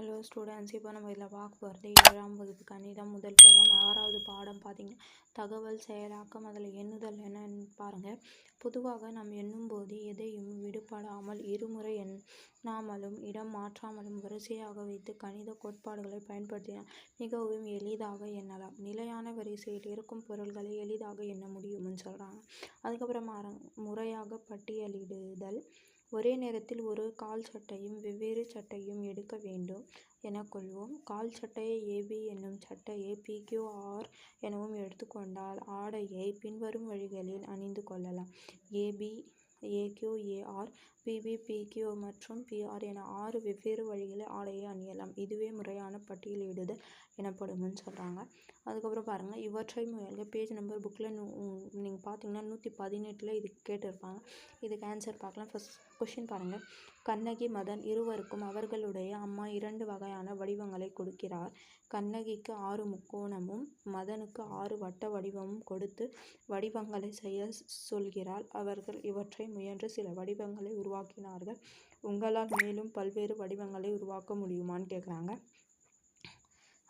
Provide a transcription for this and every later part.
Hello students இப்போ நம்ம இதில் பார்க்க போகிறது ஏழாம் வகுப்பு கணிதம் முதல் பருவம் ஆறாவது பாடம் பார்த்திங்கன்னா தகவல் செயலாக்கம் அதில் எண்ணுதல் என்னன்னு பாருங்கள். பொதுவாக நாம் எண்ணும்போது எதையும் விடுபடாமல் இருமுறை எண்ணாமலும் இடம் மாற்றாமலும் வரிசையாக வைத்து கணித கோட்பாடுகளை பயன்படுத்தினால் மிகவும் எளிதாக எண்ணலாம். நிலையான வரிசையில் இருக்கும் பொருள்களை எளிதாக எண்ண முடியும்னு சொல்கிறாங்க. அதுக்கப்புறம் முறையாக பட்டியலிடுதல் ஒரே நேரத்தில் ஒரு கால் சட்டையும் வெவ்வேறு சட்டையும் எடுக்க வேண்டும் எனக் கொள்வோம். கால் சட்டையை ஏபி என்னும் சட்டையை பிக்யூஆர் எனவும் எடுத்துக்கொண்டால் ஆடையை பின்வரும் வழிகளில் அணிந்து கொள்ளலாம். AB AQ AR BB BQ மற்றும் பிஆர் என ஆறு வெவ்வேறு வழிகளில் ஆடையை அணியலாம். இதுவே முறையான பட்டியலிடுதல் எனப்படும்னு சொல்கிறாங்க அதுக்கப்புறம் பாருங்கள் இவற்றை முயல்க பேஜ் நம்பர் புக்கில் நீங்கள் பார்த்தீங்கன்னா நூற்றி பதினெட்டில் இது கேட்டிருப்பாங்க. இதுக்கு ஆன்சர் பார்க்கலாம் ஃபஸ்ட் கொஷின் பாருங்கள் கண்ணகி மதன் இருவருக்கும் அவர்களுடைய அம்மா இரண்டு வகையான வடிவங்களை கொடுக்கிறார். கண்ணகிக்கு ஆறு முக்கோணமும் மதனுக்கு ஆறு வட்ட வடிவமும் கொடுத்து வடிவங்களை செய்ய சொல்கிறாள். அவர்கள் இவற்றை முயன்று சில வடிவங்களை உருவாக்கினார்கள். உங்களால் மேலும் பல்வேறு வடிவங்களை உருவாக்க முடியுமான்னு கேட்குறாங்க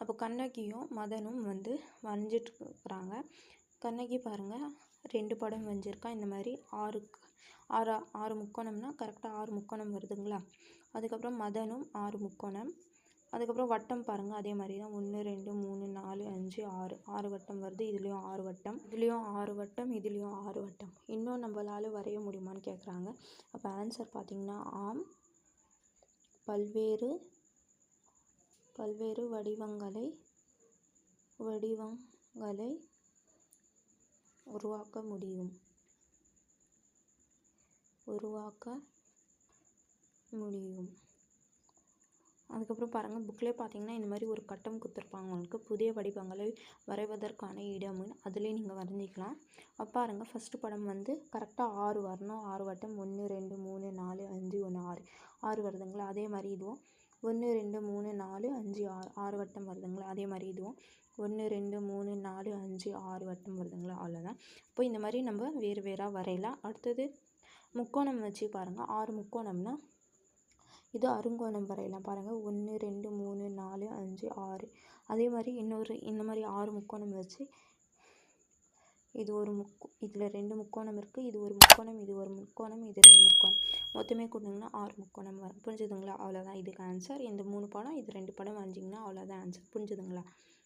அப்போ கண்ணகியும் மதனும் வந்து வரைஞ்சிட்டு இருக்கிறாங்க கண்ணகி பாருங்கள் ரெண்டு படம் வரைஞ்சிருக்கா இந்த மாதிரி ஆறு ஆறு ஆறு முக்கோணம்னா கரெக்டாக ஆறு முக்கோணம் வருதுங்களா? அதுக்கப்புறம் மதனும் ஆறு முக்கோணம் அதுக்கப்புறம் வட்டம் பாருங்கள் அதே மாதிரி தான் ஒன்று ரெண்டு மூணு நாலு அஞ்சு ஆறு. ஆறு வட்டம் வருது இதுலேயும் ஆறு வட்டம். இதுலேயும் ஆறு வட்டம் இதுலேயும் ஆறு வட்டம். இன்னும் நம்மளால் வரைய முடியுமான்னு கேட்குறாங்க அப்போ ஆன்சர் பார்த்திங்கன்னா ஆம். பல்வேறு பல்வேறு வடிவங்களை வடிவங்களை உருவாக்க முடியும். உருவாக்க முடியும். அதுக்கப்புறம் பாருங்கள் புக்கிலே பார்த்தீங்கன்னா இந்த மாதிரி ஒரு கட்டம் கொடுத்துருப்பாங்க உங்களுக்கு. புதிய வடிவங்களை வரைவதற்கான இடம்னு அதிலே நீங்கள் வரைஞ்சிக்கலாம். அப்போ பாருங்கள் ஃபஸ்ட்டு படம் வந்து கரெக்டாக ஆறு வரணும். ஆறு வட்டம் ஒன்று ரெண்டு மூணு நாலு அஞ்சு ஒன்று ஆறு. ஆறு வருதுங்களா? அதே மாதிரி இதுவும். ஒன்று ரெண்டு மூணு நாலு அஞ்சு ஆறு. ஆறு வட்டம் வருதுங்களா? அதே மாதிரி இதுவும். ஒன்று ரெண்டு மூணு நாலு அஞ்சு ஆறு வட்டம் வருதுங்களா? அவ்வளோதான் இப்போ இந்த மாதிரி நம்ம வேறு வேறாக வரையலாம். அடுத்தது முக்கோணம் வச்சு பாருங்கள் ஆறு முக்கோணம்னா இது அருங்கோணம் வரையலாம். பாருங்கள் ஒன்று ரெண்டு மூணு நாலு அஞ்சு ஆறு. அதே மாதிரி இன்னொரு இந்த மாதிரி ஆறு முக்கோணம் வச்சு இது ஒரு முக் இதில் ரெண்டு முக்கோணம் இருக்குது இது ஒரு முக்கோணம் இது ஒரு முக்கோணம் இது ரெண்டு முக்கோணம். மொத்தமே கொடுத்தீங்கன்னா ஆறு முக்கோணம் வரும். புரிஞ்சுதுங்களா? அவ்வளோதான் இதுக்கு ஆன்சர் இந்த மூணு படம் இது ரெண்டு படம் வரைஞ்சிங்கன்னா அவ்வளோதான் ஆன்சர் புரிஞ்சுதுங்களா?